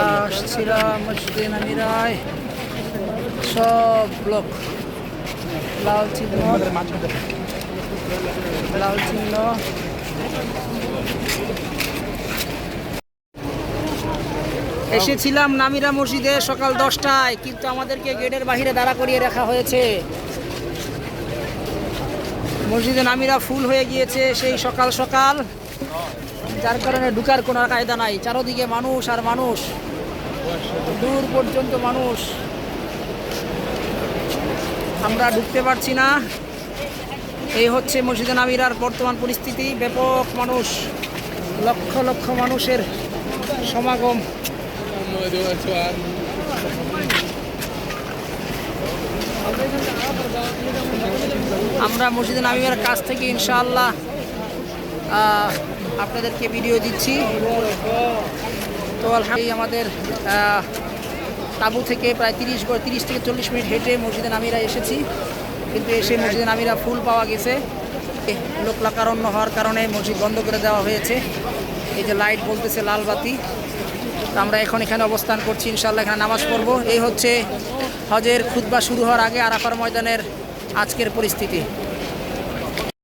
আসছিলাম মসজিদে নামিরায় সব ব্লক লাল চিহ্ন লাল চিহ্ন এসেছিলাম নামিরা মসজিদে সকাল দশটায়, কিন্তু আমাদেরকে গেটের বাইরে দাঁড়া করিয়ে রাখা হয়েছে। মসজিদে নামিরা ফুল হয়ে গিয়েছে সেই সকাল সকাল। যার কারণে ঢুকার কোনো কায়দা নাই। চারোদিকে মানুষ আর মানুষ। দূর পর্যন্ত মানুষ। আমরা ঢুকতে পারছি না। এই হচ্ছে মসজিদে নামিরার বর্তমান পরিস্থিতি। ব্যাপক মানুষ, লক্ষ লক্ষ মানুষের সমাগম। আমরা মসজিদে নামিমের কাছ থেকে ইনশাআল্লাহ আপনাদেরকে ভিডিও দিচ্ছি। তো আমাদের তাঁবু থেকে প্রায় তিরিশ তিরিশ থেকে চল্লিশ মিনিট হেঁটে মসজিদে নামিরা এসেছি। কিন্তু এসে মসজিদে নামিরা ফুল পাওয়া গেছে। এ, লোক হওয়ার কারণে মসজিদ বন্ধ করে দেওয়া হয়েছে। এই যে লাইট বলতেছে লাল বাতি। আমরা এখন এখানে অবস্থান করছি ইনশাল্লাহ এখানে নামাজ পড়ব। এই হচ্ছে হজের খুতবা শুরু হওয়ার আগে আরাফার ময়দানের আজকের পরিস্থিতি।